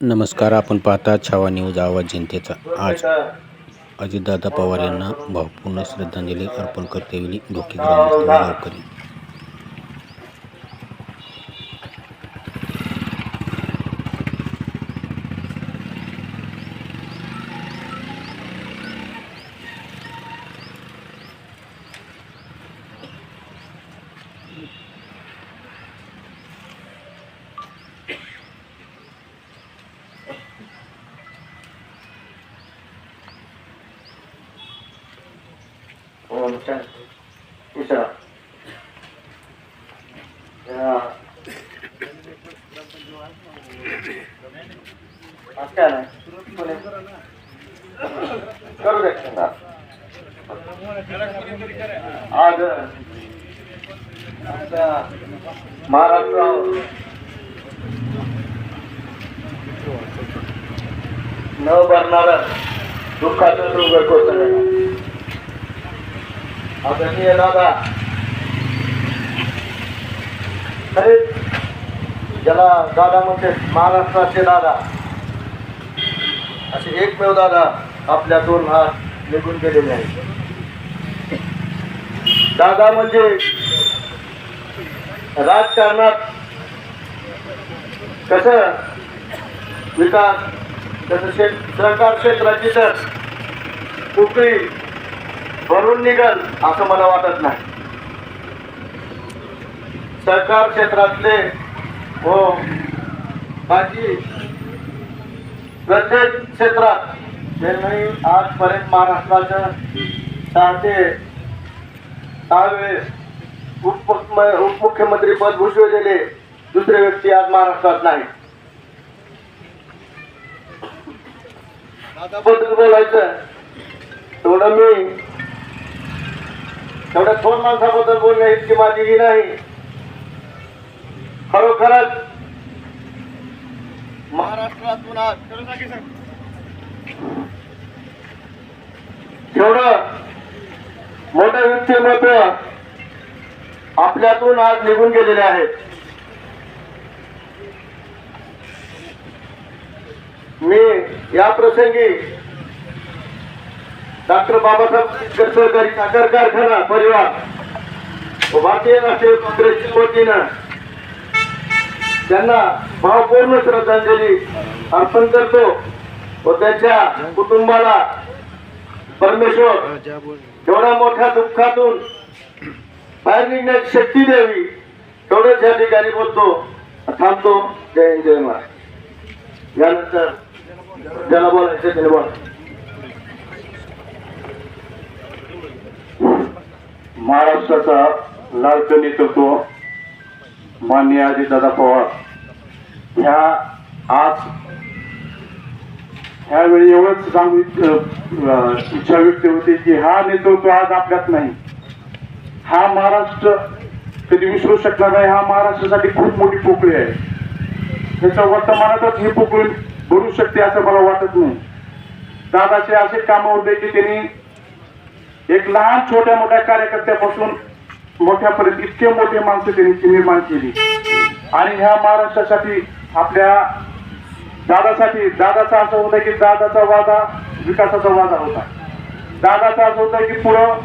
नमस्कार आपण पाहता छावा न्यूज आवाज जनतेचा. आज अजितदादा पवार यांना भावपूर्ण श्रद्धांजली अर्पण करते डोके ग्रामस्थ गावकरी ओम शांती आज काय नाही करू आज महाराष्ट्र. न भरणार दुःखाचं डोंगर कोसळलं आदरणीय दादा. खरेच ज्याला दादा म्हणते महाराष्ट्राचे दादा. असे एकमेव दादा आपल्या दोन हात निघून गेलेले आहेत. दादा म्हणजे राजकारणात कसं विकास तसं शेत सहकार क्षेत्राची तर कुठली भरून निघल असं मला वाटत नाही. सरकार क्षेत्रातले हो माझी प्रत्येक क्षेत्रात त्यांनी आजपर्यंत महाराष्ट्राचं सहा ते सहा वेळेस उप उपमुख्यमंत्री पद भूषवलेले दुसरे व्यक्ती आज महाराष्ट्रात नाही. दादाबद्दल बोलायचं तेवढं मी तेवढ्या थोर माणसाबद्दल बोलणे इतकी माझी ही नाही. खरोखरच. महाराष्ट्रातून आज एवढं मोठं व्यक्तिमत्व आपल्यातून आज निघून गेलेले आहेत. मी या प्रसंगी डॉक्टर बाबासाहेब आंबेडकर सहकारी साखर कारखाना परिवार. व भारतीय राष्ट्रीय काँग्रेसच्या वतीनं. त्यांना भावपूर्ण श्रद्धांजली अर्पण करतो व त्यांच्या कुटुंबाला परमेश्वर एवढ्या मोठ्या दुःखातून बाहेर निघण्याची शक्ती द्यावी एवढंच या ठिकाणी बोलतो. थांबतो. जय हिंद जय महाराज यानंतर ज्याला बोलायचं त्याने बोला. महाराष्ट्राचा लाडकं नेतृत्व माननीय अजितदादा पवार. ह्या आज ह्यावेळी एवढंच सांगू इच्छा व्यक्त होते की हा नेतृत्व आज आपल्यात नाही. हा महाराष्ट्र कधी विसरू शकला नाही हा महाराष्ट्रासाठी खूप मोठी पोकळी आहे. त्याच्या वर्तमानातच ही पोकळी भरू शकते असं मला वाटत नाही. दादाचे असे कामं होते की त्यांनी एक लहान छोट्या मोठ्या कार्यकर्त्यापासून मोठ्यापर्यंत इतके मोठे माणसं त्यांनी निर्माण केली. आणि ह्या महाराष्ट्रासाठी आपल्या दादासाठी दादाचा असं होतं की दादाचा वादा विकासाचा वादा होता. दादाचा असं होतं की पुढं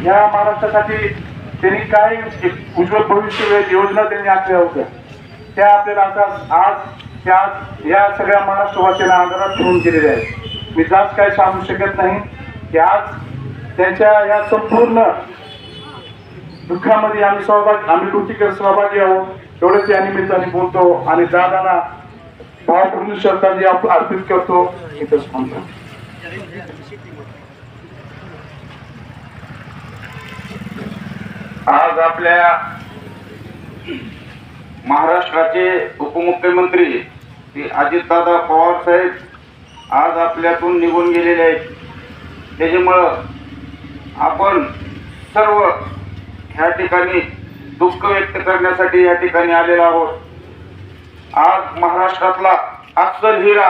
ह्या महाराष्ट्रासाठी त्यांनी काही उज्ज्वल भविष्य योजना त्यांनी आखल्या होत्या. त्या आपल्याला आता आज त्या या सगळ्या महाराष्ट्रवासीयांना आदरात ठेवून गेलेल्या आहेत. मी जास्त काही सांगू शकत नाही. की आज त्यांच्या या संपूर्ण दुःखामध्ये आम्ही सहभाग आम्ही कृतीकर सहभागी आहोत. एवढंच या निमित्ताने बोलतो आणि दादांना भावपूर्ण श्रद्धांजली अर्प- अर्पित करतो. इथंच म्हणतो आज आपल्या महाराष्ट्राचे उपमुख्यमंत्री श्री अजितदादा पवार साहेब आज आपल्यातून निघून गेलेले आहेत. त्याच्यामुळं आपण सर्व ह्या ठिकाणी दुःख व्यक्त करण्यासाठी या ठिकाणी आलेलो आहोत. आज महाराष्ट्रातला अस्सल हिरा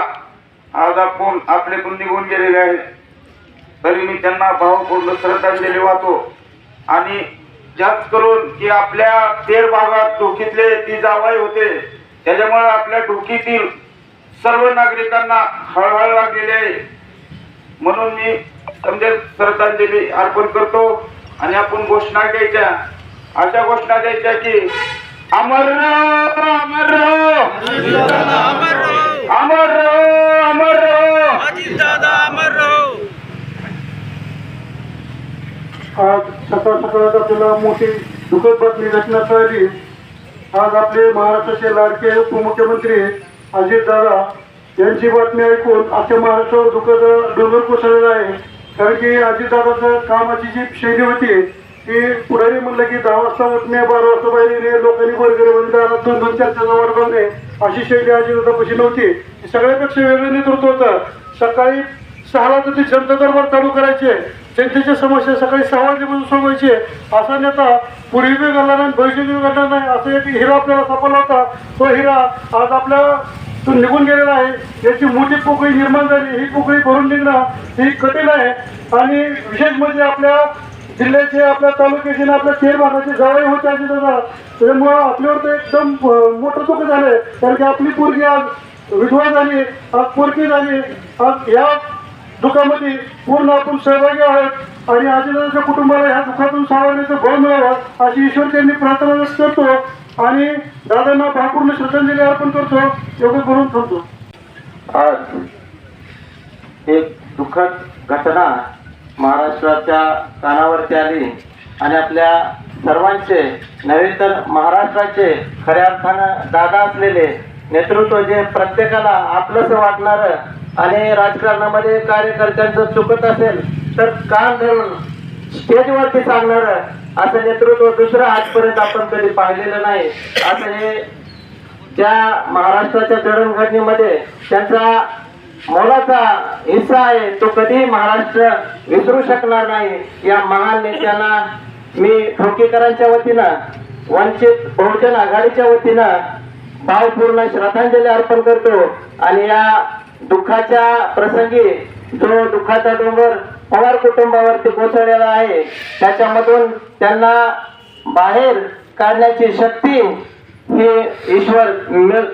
आज आपण आपल्यातून निघून गेलेले आहेत. तरी मी त्यांना भावपूर्ण श्रद्धांजली वाहतो. आणि जास्त करून की आपल्या तेर भागात डोकीतले ती जावाई होते. त्याच्यामुळे आपल्या डोकीतील सर्व नागरिकांना हळहळ लागलेली आहे. म्हणून मी समजा श्रद्धांजली अर्पण करतो आणि आपण घोषणा द्यायच्या अशा घोषणा द्यायच्या की अमर रहो, अमर रहो. अमर रहो, अमर रहो. आज सकाळ सकाळच आपल्याला मोठी दुःखद बातमी घटना कळली आज आपले महाराष्ट्राचे लाडके उपमुख्यमंत्री अजितदादा यांची बातमी ऐकून अख्ख्या महाराष्ट्रावर दुःखद डोंगर कोसळलेला आहे कारण की अजितदादाचं कामाची जी शैली होती ती पुढारी म्हणलं की दहा वाजता उठणे बारा वाजता बाहेर येणे लोकांनी वगैरे म्हणजे दोन दोन चार चार वर बघणे अशी शैली अजितदादापाशी नव्हती. सगळ्यापेक्षा वेगळं नेतृत्व होतं. सकाळी सहाला तर ते जनता दरबार चालू करायचे. जनतेच्या समस्या सकाळी सहा वाजेपासून सोडवायचे. असा नेता पूर्वी बी नाही भविष्य बी नाही असं एक हिरा आपल्याला सापडला होता. तो हिरा आज आपल्या तो निघून गेलेला आहे. याची मोठी पोकळी निर्माण झाली. ही पोकळी भरून निघणं ही कठीण आहे. आणि विशेष म्हणजे आपल्या जिल्ह्याचे आपल्या तालुक्याचे आपल्या शहर भागाचे जवळ होते अजित दादा त्याच्यामुळं आपल्यावर तर एकदम मोठं चुक झालंय. कारण की आपली पोरगी आज विधवा झाली आज पोरकी झाली. आज या दुःखामध्ये पूर्ण आपण सहभागी आहोत. आणि आजीदाच्या कुटुंबाला ह्या दुःखातून सावरण्याचं बळ मिळावं अशी ईश्वर त्यांनी प्रार्थना करतो. आणि दादांना भावपूर्ण श्रद्धांजली अर्पण करतो एवढं करून ठेवतो. आज एक दुःखद घटना महाराष्ट्राच्या कानावरती आली आणि आपल्या सर्वांचे नव्हे तर महाराष्ट्राचे खऱ्या अर्थानं दादा असलेले नेतृत्व जे प्रत्येकाला आपलंसं वाटणारं आणि राजकारणामध्ये कार्यकर्त्यांचं चुकत असेल तर का धरून स्टेजवरती सांगणार असं नेतृत्व दुसरं आजपर्यंत आपण कधी पाहिलेलं नाही. असं हे त्या महाराष्ट्राच्या जडणघडणीमध्ये त्यांचा मोलाचा हिस्सा आहे. तो कधीही महाराष्ट्र विसरू शकणार नाही. या महान नेत्यांना मी ठोकेकरांच्या वतीनं वंचित बहुजन आघाडीच्या वतीनं भावपूर्ण श्रद्धांजली अर्पण करतो. आणि या दुःखाच्या प्रसंगी जो दुःखाचा डोंगर पवार कुटुंबावरती कोसळलेला आहे. त्याच्यामधून त्यांना बाहेर काढण्याची शक्ती ही ईश्वर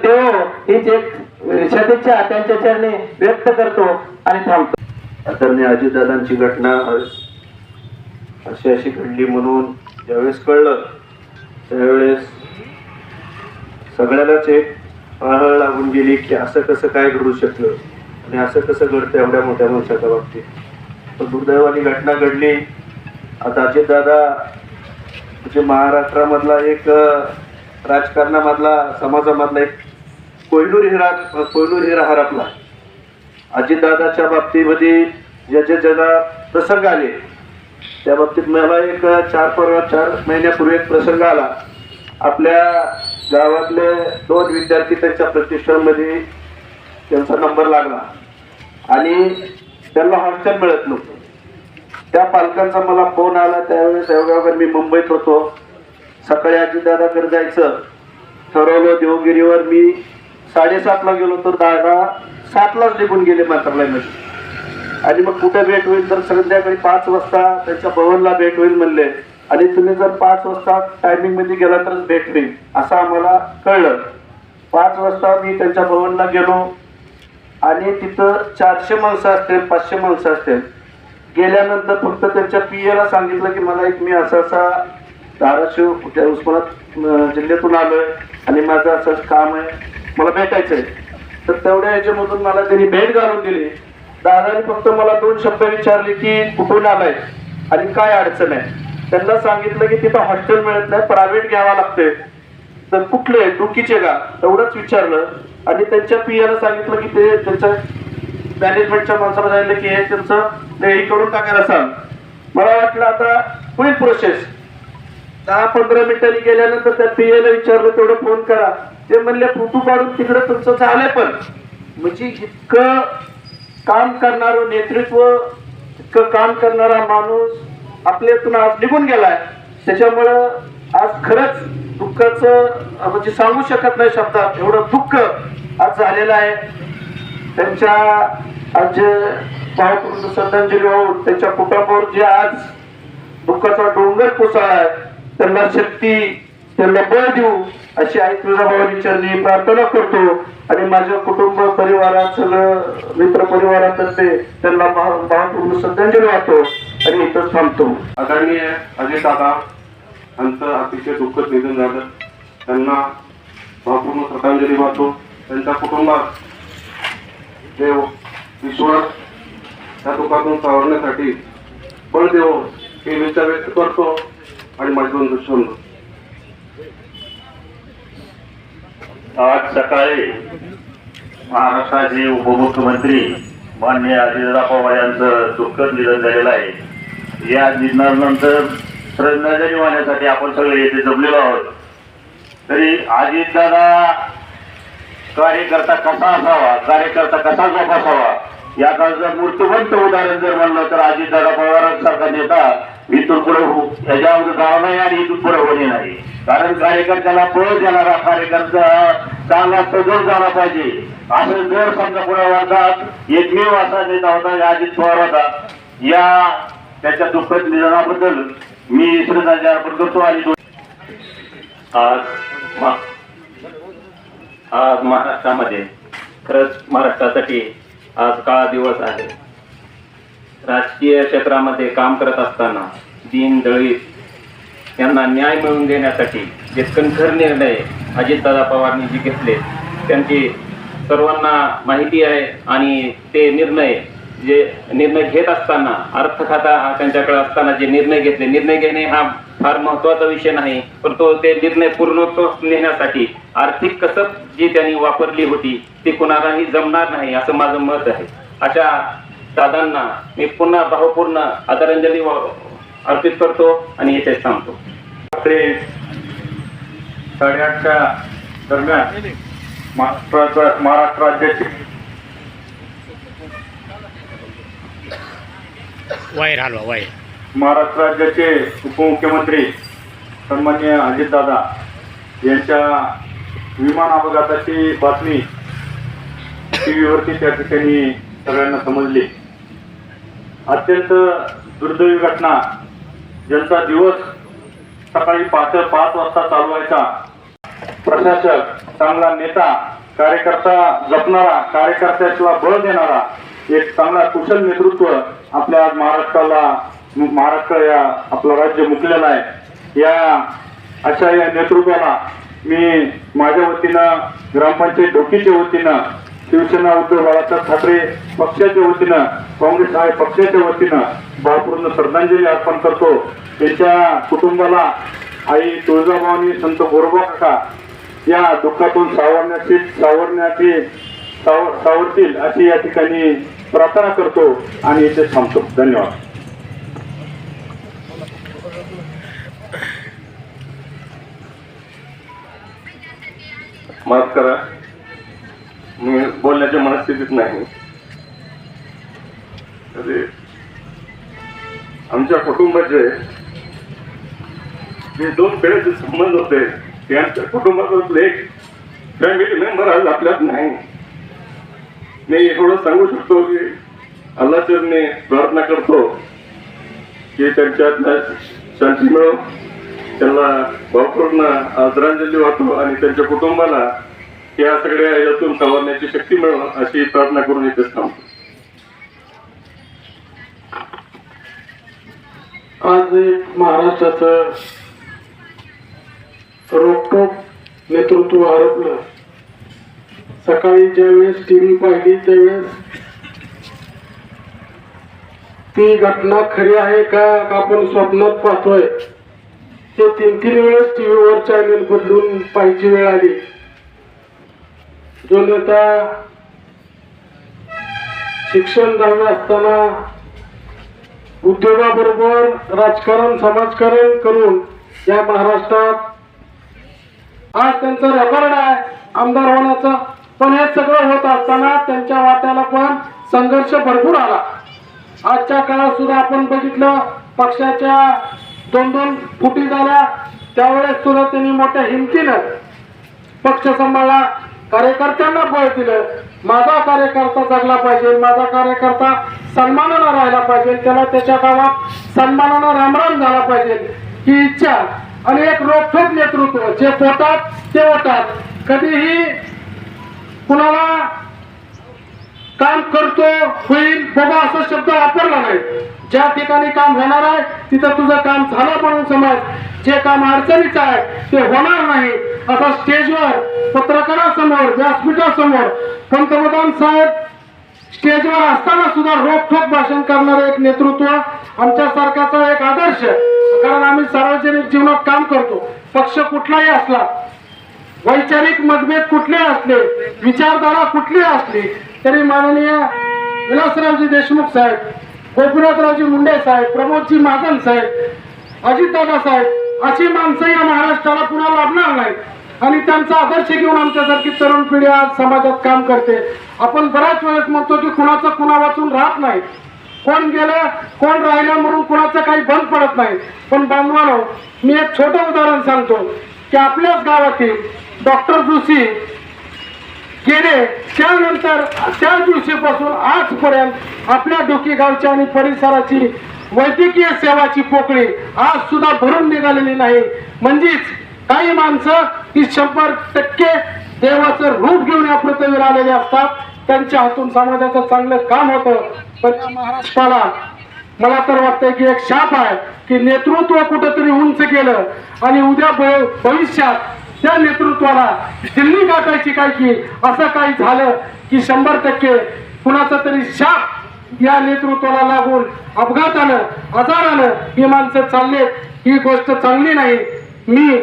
देव हीच एक सदिच्छा त्यांच्या चरणी व्यक्त करतो आणि थांबतो. आदरणीय अजितदादांची घटना अशी अशी घडली म्हणून ज्यावेळेस कळलं त्यावेळेस सगळ्यालाच एक हळहळ लागून गेली की असं कसं काय घडू शकलं? आणि असं कसं घडतं एवढ्या मोठ्या माणसाच्या बाबतीत? पण दुर्दैवानी घटना घडली. आता अजितदादा म्हणजे महाराष्ट्रामधला एक राजकारणामधला समाजामधला एक कोयनूर हिरा कोयनूर हिरा हरपला अजितदादाच्या बाबतीमध्ये ज्या ज्या ज्याला प्रसंग आले त्या बाबतीत मला एक चार परवा चार महिन्यापूर्वी एक प्रसंग आला. आपल्या गावातले दोन विद्यार्थी त्यांच्या प्रतिष्ठानमध्ये त्यांचा नंबर लागला. आणि त्यांना हॉस्टेल मिळत नव्हतं. त्या पालकांचा मला फोन आला त्यावेळेस एवढ्या मी मुंबईत होतो. सकाळी अजितदादाकडे जायचं. ठरवलं देवगिरीवर मी साडेसातला गेलो तर दादा सातलाच निघून गेले मंत्रालयामध्ये आणि मग कुठे भेट होईल तर संध्याकाळी पाच वाजता त्यांच्या भवनला भेट होईल म्हणले. आणि तुम्ही जर पाच वाजता टायमिंगमध्ये गेला तरच भेट होईल असं आम्हाला कळलं. पाच वाजता मी त्यांच्या भवनला गेलो. आणि तिथं चारशे माणसं असतील पाचशे माणसं असतील. गेल्यानंतर फक्त त्यांच्या पी एला सांगितलं की मला एक मी असा असा धाराशिव त्या उस्मानात जिल्ह्यातून जिल्ह्यातून आलोय आणि माझं असं काम आहे मला भेटायचंय. तर तेवढ्या याच्यामधून मला त्यांनी भेट घालून दिली. दादाने फक्त मला दोन शब्द विचारले की कुठून आलाय आणि काय अडचण आहे. त्यांना सांगितलं की तिथं हॉस्टेल मिळत नाही प्रायव्हेट घ्यावा लागते तर कुठले? डुकीचे का? एवढंच विचारलं. आणि त्यांच्या पियाला सांगितलं की ते त्यांच्या मॅनेजमेंटच्या माणसाला सांगितलं की हे त्यांचं हे करून टाकायला सांग. मला वाटलं आता होईल प्रोसेस दहा पंधरा मिनिटांनी गेल्यानंतर त्या पीएला विचारलं तेवढं फोन करा. ते म्हणले फोटो काढून तिकडे तुमचं झालंय पण. म्हणजे इतकं काम करणारं नेतृत्व इतकं काम करणारा माणूस आपल्यातून आज निघून गेलाय. त्याच्यामुळं आज खरंच दुःखाचं म्हणजे सांगू शकत नाही शब्दात एवढं दुःख आज झालेलं आहे. त्यांच्या आज भावपूर्ण श्रद्धांजली वाहून त्यांच्या कुटुंबावर जे आज दुःखाचा डोंगर कोसळलाय त्यांना शक्ती त्यांना बळ देऊ अशी आई तुळजाभवानी विचारली प्रार्थना करतो. आणि माझ्या कुटुंब परिवारात सगळं मित्र परिवारातर्फे त्यांना भाव- भावपूर्ण श्रद्धांजली वाहतो. आणि इथंच थांबतो. आदरणीय अजय दादा यांचं अतिशय दुःखद निधन झालं. त्यांना भावपूर्ण श्रद्धांजली वाहतो. त्यांच्या कुटुंबात देव ईश्वर त्या दुःखातून सावरण्यासाठी बळ देव हे विचार व्यक्त करतो आणि माझे दोन शब्द आज सकाळी महाराष्ट्राचे उपमुख्यमंत्री माननीय अजितदादा पवार यांचं दुःखद निधन झालेलं आहे. या निधनानंतर श्रद्धांजली वाहण्यासाठी आपण सगळे येथे जमलेलो आहोत. तरी अजितदादा कार्यकर्ता कसा असावा? कार्यकर्ता कसा जोपासावा? याचा जर मूर्तवंत उदाहरण जर म्हणलं तर अजितदादा पवारांसारखा नेता इथून पुढे याच्या अगोदर नाही आणि इथून पुढे होणे नाही. कारण कार्यकर्त्याला पळ देणारा कार्यकर्ता चांगला सजग झाला पाहिजे. असं जर समजा पुढे वाढतात एकमेव असा नेता होता अजित पवार होता. या त्याच्या दुःखद निधनाबद्दल मी श्रद्धांजली अर्पण करतो आणि आज मा- आज महाराष्ट्रामध्ये खरंच महाराष्ट्रासाठी आज काळा दिवस आहे? राजकीय क्षेत्रामध्ये काम करत असताना दीन दळीत यांना न्याय मिळवून देण्यासाठी जे कणखर निर्णय अजितदादा पवारनी जे घेतले त्यांची सर्वांना माहिती आहे आणि ते निर्णय जे निर्णय घेत असताना अर्थ खाता हा त्यांच्याकडे असताना जे निर्णय घेतले निर्णय घेणे हा फार महत्त्वाचा विषय नाही पण तो ते निर्णय पूर्णत्व नेण्यासाठी आर्थिक कसब जी त्यांनी वापरली होती ती कुणालाही जमणार नाही असं माझं मत आहे. अशा दादांना मी पुन्हा भावपूर्ण आदरांजली अर्पित करतो आणि येथे थांबतो. रात्री साडेआठच्या दरम्यान महाराष्ट्राचा महाराष्ट्र राज्याचे वायर हलवा वायर महाराष्ट्र राज्याचे उपमुख्यमंत्री सन्मान्य अजितदादा यांच्या विमान अपघाताची बातमी टी व्हीवरती त्या ठिकाणी सगळ्यांना समजली. अत्यंत दुर्दैवी घटना. ज्यांचा दिवस सकाळी पाच पाच वाजता चालू व्हायचा. प्रशासक चांगला नेता कार्यकर्ता जपणारा कार्यकर्त्याला बळ देणारा एक चांगला कुशल नेतृत्व आपल्या आज महाराष्ट्राला महाराष्ट्र या आपलं राज्य मुकलेलं आहे. या अशा या नेतृत्वाला मी माझ्या वतीनं ग्रामपंचायत डोकीच्या वतीनं शिवसेना उद्धव बाळासाहेब ठाकरे पक्षाच्या वतीनं काँग्रेस आहे पक्षाच्या वतीनं भावपूर्ण श्रद्धांजली अर्पण करतो. त्यांच्या कुटुंबाला आई तुळजाभवानी संत गोरबा काका या दुःखातून सावरण्याची सावरण्याची सावर सावरतील अशी या ठिकाणी प्रार्थना करतो आणि इथे थांबतो. धन्यवाद. माफ करा. मी बोलण्याच्या मनस्थितीत नाही. अरे आमच्या कुटुंबाचे जे दोन पिढ्याचे संबंध होते ते आमच्या कुटुंबातले एक फॅमिली मेंबर आज आपल्यात नाही. मी एवढं सांगू शकतो की अल्लाचरणी प्रार्थना करतो की त्यांच्यात शांती मिळो त्यांना भावपूर्ण आदरांजली वाहतो आणि त्यांच्या कुटुंबाला या सगळ्या यातून सावरण्याची शक्ती मिळो अशी प्रार्थना करून इथे थांबतो. आज एक महाराष्ट्राचं रोखोक नेतृत्व आरोपलं सकाळी ज्यावेळेस टी व्ही पाहिली त्यावेळेस ती घटना खरी आहे का आपण स्वप्नात पाहतोय? ते तीन तीन वेळेस टी व्हीवर चॅनल बदलून पाहायची वेळ आली. जो नेता शिक्षण दहावी असताना उद्योगाबरोबर राजकारण समाजकारण करून या महाराष्ट्रात आज त्यांचं रेकॉर्ड आहे. आमदार होण्याचा पण हे सगळं होत असताना त्यांच्या वाट्याला पण संघर्ष भरपूर आला. आजच्या काळात सुद्धा आपण बघितलं पक्षाच्या दोन दोन फुटी झाल्या. त्यावेळेस सुद्धा त्यांनी मोठ्या हिमतीनं पक्ष सांभाळला. कार्यकर्त्यांना बळ दिलं. माझा कार्यकर्ता जगला पाहिजे माझा कार्यकर्ता सन्मानानं राहिला पाहिजे त्याला त्याच्या गावात सन्मानानं रामराम झाला पाहिजे ही इच्छा आणि एक रोखोक नेतृत्व. जे पोटात ते ओटात कधीही कुणाला काम करतो होईल बाबा असा शब्द वापरला नाही. ज्या ठिकाणी काम होणार आहे तिथं तुझं काम झालं म्हणून समज. जे काम अडचणीचं आहे ते होणार नाही. असा स्टेजवर पत्रकारासमोर व्यासपीठासमोर पंतप्रधान साहेब स्टेजवर असताना सुद्धा रोखोक भाषण करणारे एक नेतृत्व आमच्या एक आदर्श कारण आम्ही सार्वजनिक जीवनात काम करतो. पक्ष कुठलाही असला वैचारिक मतभेद कुठले असले विचारधारा कुठली असली तरी माननीय विलासरावजी देशमुख साहेब गोपीनाथरावजी मुंडे साहेब प्रमोदजी महाजन साहेब अजितदादा साहेब अशी माणसं या महाराष्ट्राला पुन्हा लाभणार नाही आणि त्यांचा आदर्श घेऊन आमच्यासारखी तरुण पिढी आज समाजात काम करते. आपण बऱ्याच वेळेस म्हणतो की कुणाचं कुणा वाचून राहत नाही. कोण गेलं कोण राहिलं म्हणून कुणाचं काही बंद पडत नाही. पण बांधवानो मी एक छोटं उदाहरण सांगतो की आपल्याच गावातील डॉक्टर जोशी गेले त्यानंतर त्या दिवशीपासून आजपर्यंत आपल्या डोकी गावच्या आणि परिसराची वैद्यकीय सेवाची पोकळी आज सुद्धा भरून निघालेली नाही. म्हणजेच काही माणसं ही शंभर टक्के देवाचं रूप घेऊन या पृथ्वीवर आलेले असतात. त्यांच्या हातून समाजाचं चांगलं काम होतं. पण महाराष्ट्राला मला तर वाटतंय की एक शाप आहे की नेतृत्व कुठंतरी उंच केलं आणि उद्या भविष्यात त्या नेतृत्वाला दिल्ली गाठायची काय की असं काही झालं की शंभर टक्के कुणाचा तरी शाप या नेतृत्वाला लागून अपघातानं आजारानं ही माणसं चालले ही गोष्ट चांगली नाही. मी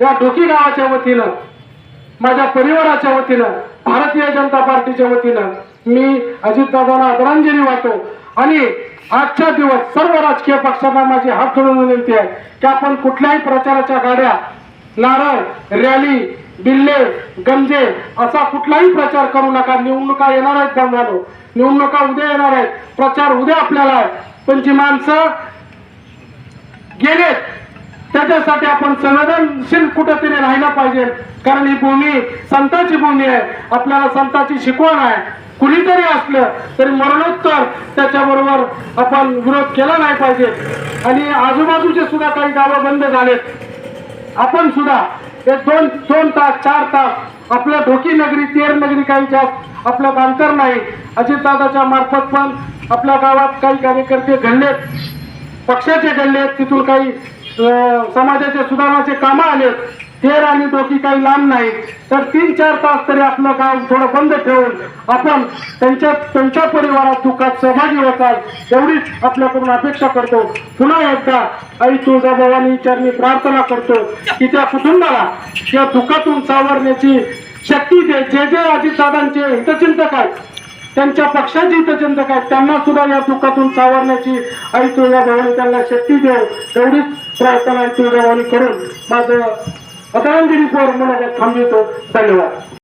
या ढोकी गावाच्या वतीनं माझ्या परिवाराच्या वतीनं भारतीय जनता पार्टीच्या वतीनं मी अजितदादांना आदरांजली वाहतो. आणि आजच्या दिवस सर्व राजकीय पक्षांना माझी हात जोडून विनंती आहे की आपण कुठल्याही प्रचाराच्या गाड्या नारळ रॅली बिल्ले गंजे असा कुठलाही प्रचार करू नका. निवडणुका येणार आहेत गंगालो निवडणुका उद्या येणार आहेत. प्रचार उद्या आपल्याला आहे. पण जी माणसं गेलेत त्याच्यासाठी आपण संवेदनशील कुठेतरी राहिला पाहिजे. कारण ही भूमी संताची भूमी आहे. आपल्याला संताची शिकवण आहे. कुणीतरी असलं तरी मरणोत्तर त्याच्याबरोबर आपण विरोध केला नाही पाहिजे. आणि आजूबाजूचे सुद्धा काही गावं बंद झालेत. आपण सुद्धा एक दोन दोन तास चार तास आपल्या ढोकी नगरी तेर नगरी काहीच्या आपलं अंतर नाही. अजितदादाच्या मार्फत पण आपल्या गावात काही कार्यकर्ते घडलेत पक्षाचे घडले तिथून काही समाजाच्या सुधारणाचे कामं आले तेर आणि डोकी काही लांब नाही तर तीन चार तास तरी आपलं गाव थोडं बंद ठेवून आपण त्यांच्या त्यांच्या परिवारात दुःखात सहभागी होताल एवढीच आपल्याकडून अपेक्षा करतो. पुन्हा एकदा आई तुळजाभवानी चरणी प्रार्थना करतो की त्या कुटुंबाला या दुःखातून सावरण्याची शक्ती दे. जे जे अजितदादांचे हितचिंतक आहेत त्यांच्या पक्षाचे हितचिंतक आहेत त्यांना सुद्धा या दुःखातून सावरण्याची आई तुळजाभवानी त्यांना शक्ती देऊ एवढीच प्रार्थना आई तुळजाभवानी करून माझं पतंजली पोर म्हणून थांबवितो धन्यवाद।